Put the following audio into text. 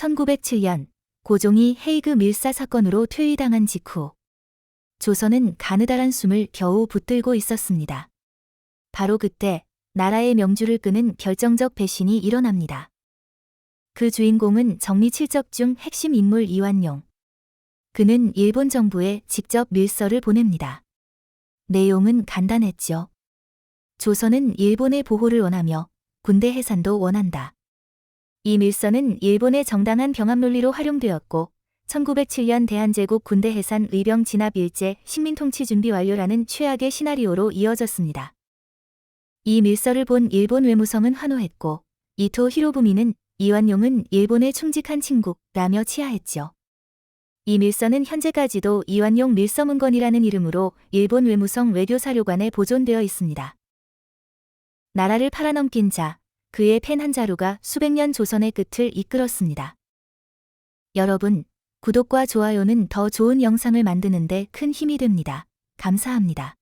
1907년 고종이 헤이그 밀사 사건으로 퇴위당한 직후 조선은 가느다란 숨을 겨우 붙들고 있었습니다. 바로 그때 나라의 명주를 끄는 결정적 배신이 일어납니다. 그 주인공은 정리칠적 중 핵심 인물 이완용. 그는 일본 정부에 직접 밀서를 보냅니다. 내용은 간단했죠. 조선은 일본의 보호를 원하며 군대 해산도 원한다. 이 밀서는 일본의 정당한 병합 논리로 활용되었고 1907년 대한제국 군대 해산 의병 진압 일제 식민통치 준비 완료라는 최악의 시나리오로 이어졌습니다. 이 밀서를 본 일본 외무성은 환호했고 이토 히로부미는 이완용은 일본의 충직한 친구라며 치하했죠. 이 밀서는 현재까지도 이완용 밀서문건이라는 이름으로 일본 외무성 외교사료관에 보존되어 있습니다. 나라를 팔아넘긴 자, 그의 펜 한 자루가 수백 년 조선의 끝을 이끌었습니다. 여러분, 구독과 좋아요는 더 좋은 영상을 만드는데 큰 힘이 됩니다. 감사합니다.